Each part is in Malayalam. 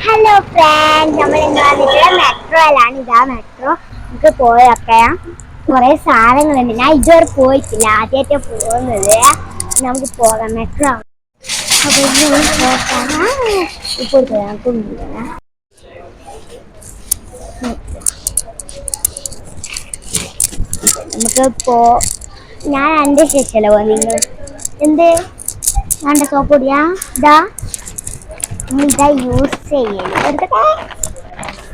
ഹലോ ഫ്രണ്ട് നമ്മൾ ഇന്ന് വന്നിട്ടുള്ള മെട്രോയിലാണ് ഇതാ മെട്രോ നമുക്ക് പോയൊക്കെ കുറെ സാധനങ്ങളുണ്ട്. ഞാൻ ഇതുവരെ പോയിട്ടില്ല. ആദ്യമായിട്ട് പോകുന്നത്. നമുക്ക് പോകാം. മെട്രോ അപ്പൊ ഇന്ന് പോകാം. ഇപ്പോൾ കൊണ്ടുപോകാം നമുക്ക് പോ ഞാൻ എന്റെ ശേഷമല്ലോ നിങ്ങൾ എന്ത്? വേണ്ട സോപ്പ് പൊടിയാ ഇതാ. ഇതാ യൂസ് ചെയ്യൽ വെറുതെ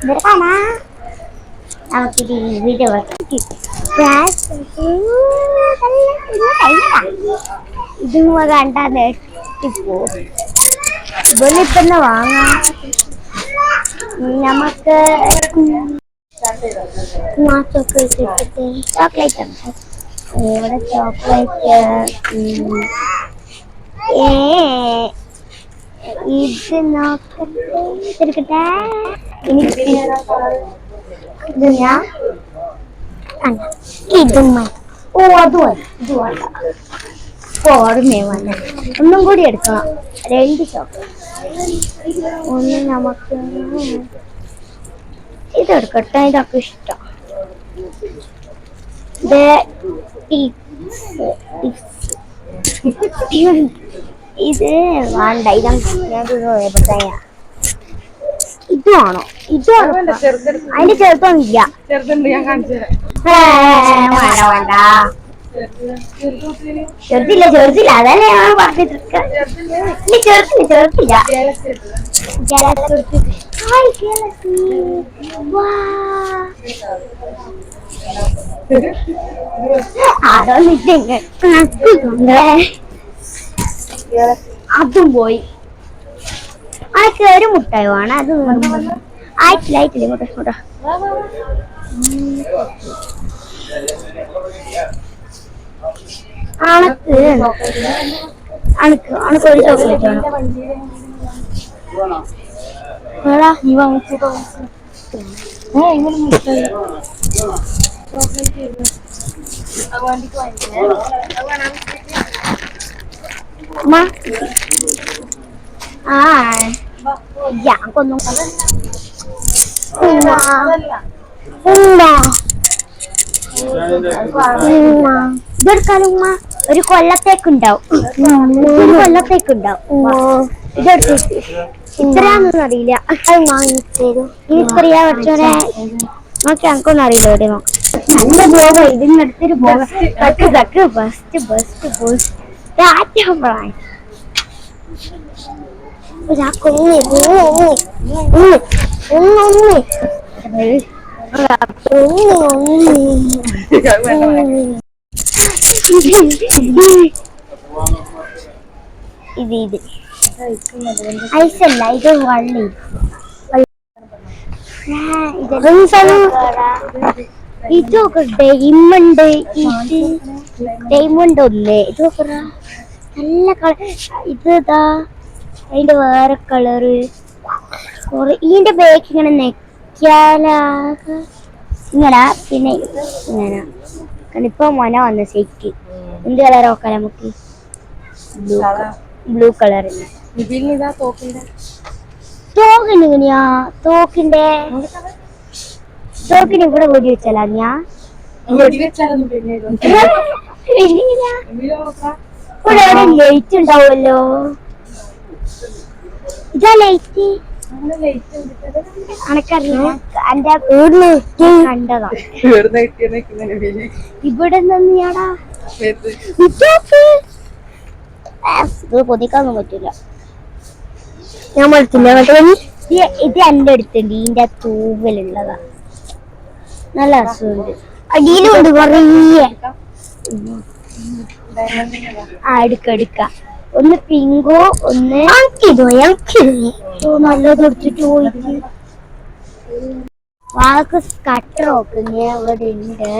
വെറുതെ കാണാ നമുക്ക് വീഡിയോ ഇതും കണ്ടാ നെട്ടിപ്പോ ഇതൊന്നും ഇപ്പൊ തന്നെ വാങ്ങാം. നമുക്ക് ചോക്ലേറ്റ് ചോക്ലേറ്റ് ഉണ്ട്. ഇവിടെ ചോക്ലേറ്റ് ഏ ഇത് നോക്കട്ടെ എടുക്കട്ടെ ഇനി ഇത് ഞാൻ ഇതും ഓ അത് ഇത് വന്നെ ഒന്നും കൂടി എടുക്കണം. രണ്ട് ചോക്ലേറ്റ്. ഒന്ന് നമുക്ക് ഇതെടുക്കട്ടെ ഇതൊക്കെ ഇഷ്ടം. ഇത് ടിപ്സ് ടിപ്സ് ഇത് വേണ്ട ഇതാണ്? ഇത് വേണോ ഇത് വേണോ അതിന്റെ ചെറുത്തൊന്നും ഇല്ല വേണ്ട വേണ്ട. ചെറുത്തില്ല ചെറുതില്ല. അതല്ലേ ഞാൻ പറഞ്ഞിട്ട് ചെറുത്തില്ല വാ. അതൊന്നിട്ട് അതും പോയി. അതൊക്കെ ഒരു മുട്ടായി വേണം. അത് ആയിട്ടില്ല ആയിട്ടില്ല. മുട്ട മുട്ട അണക്ക് അണക്ക് അണക്ക് ഒരു ചോക്ലേറ്റ് വേണം. വേടാ നീ വാങ്ങിച്ചോ ഏ ഇങ്ങനെ മുട്ടായി അമ്മ ആ ഞാക്കൊന്നും ഉമ്മ ഉമ്മ ഉമ്മ ഇതെടുക്കാനും ഉമ്മ ഒരു കൊല്ലത്തേക്കുണ്ടാവും ഒരു കൊല്ലത്തേക്കുണ്ടാവും ഇതെടുത്തേക്ക് ഇത്രയാണെന്ന് അറിയില്ല അത് വാങ്ങിത്തരൂ ഇനി ഇത്രയാ കുറച്ചോടെ നോക്കി എനിക്കൊന്നും അറിയില്ല എവിടെ നോക്കാം നല്ല പോക ഇതിന് അടുത്തൊരു പോക തക്ക് ഫസ്റ്റ് ബസ്റ്റ് ബസ്റ്റ് อย่าทำอะไรรักกูนี่นี่นี่นี่นี่นี่รักกูนี่ ఇది ఇది ఐసెల్ అయితే వాళ్ళు ఇదే ഇതൊക്കെ ഡൈമണ്ട് ഇത് ഡൈമണ്ട് ഒന്ന് ഇതൊക്കെ നല്ല കളർ ഇത് ഇതാ അതിന്റെ വേറെ കളറ് കൊറേ ഇതിന്റെ ബാക്ക് ഇങ്ങനെ നെക്കാലാകെ. ഇങ്ങനെ പിന്നെ ഇങ്ങനെ. ഇപ്പൊ മൊന വന്ന സെറ്റ് എന്ത് കളർ നോക്കാം നമുക്ക്? ബ്ലൂ കളർ ഇതാ തോക്കിന്റെ. തോക്കിന്റെ തോക്കിന് ഇവിടെ ഓടി വെച്ചാലാ ഞാൻ. ഇവിടെ അവിടെ ലൈറ്റ് ഉണ്ടാവുമല്ലോ. ഇതാ ലൈറ്റ് അനക്കറിയില്ല. എന്റെ വീടിന് കണ്ടതാ. ഇവിടെ ഇത് പൊതിക്കാനൊന്നും പറ്റില്ല ഞാൻ വളർത്തില്ല ഇത് എന്റെ അടുത്തുണ്ട്. ഇതിന്റെ തൂവലുള്ളതാ. നല്ല രസമുണ്ട്. അടിയിലുണ്ട് കുറേ. ആ എടുക്ക എടുക്ക. ഒന്ന് പിങ്കോ ഒന്ന് ഓ, നല്ലത് എടുത്തിട്ട് പോയി വാക്ക് സ്കട്ടർ നോക്കുന്ന ഇവിടെ ഉണ്ട്.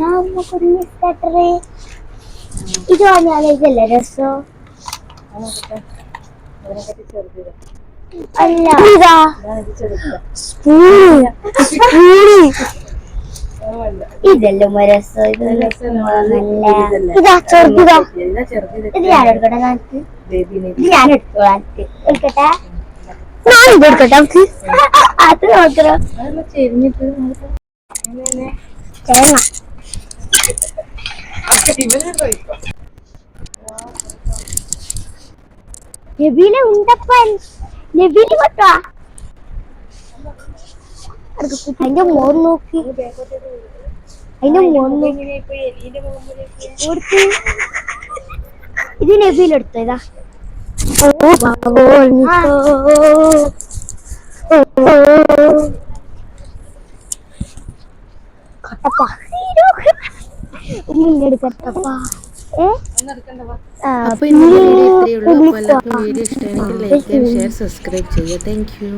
നമുക്കൊന്ന് സ്കട്ടറ് ഇത് പറഞ്ഞാൽ ഇതല്ലേ രസോ? ചെറുതില്ല. അല്ല. ഇതല്ലേ ഇത് നല്ല ഇതാ ചെറുതാ. ഇത് ഞാൻ എടുക്കട്ടെ നിനക്ക്? ബേബി ഞാൻ എടുത്തോളാം എടുക്കട്ടെ? ഞാൻ ഇത് എടുക്കട്ടെ നമുക്ക് അത് ചെരിഞ്ഞിട്ട് തേങ്ങ. നബീലെ ഉണ്ടപ്പൻ. നബീൽ പറ്റാ അതിന്റെ മോൻ നോക്കി അതിന്റെ മോൻ നോക്കി ഇത് നബീലെടുത്തോ ഇതാ കട്ടപ്പ എടുക്കട്ടപ്പ അപ്പോൾ ഇന്നത്തെ വീഡിയോ ഇത്രയേ ഉള്ളൂ. അപ്പോൾ എല്ലാവർക്കും വീഡിയോ ഇഷ്ടമാണെങ്കിൽ ലൈക്ക് ചെയ്യാൻ ഷെയർ സബ്സ്ക്രൈബ് ചെയ്യുക. Thank you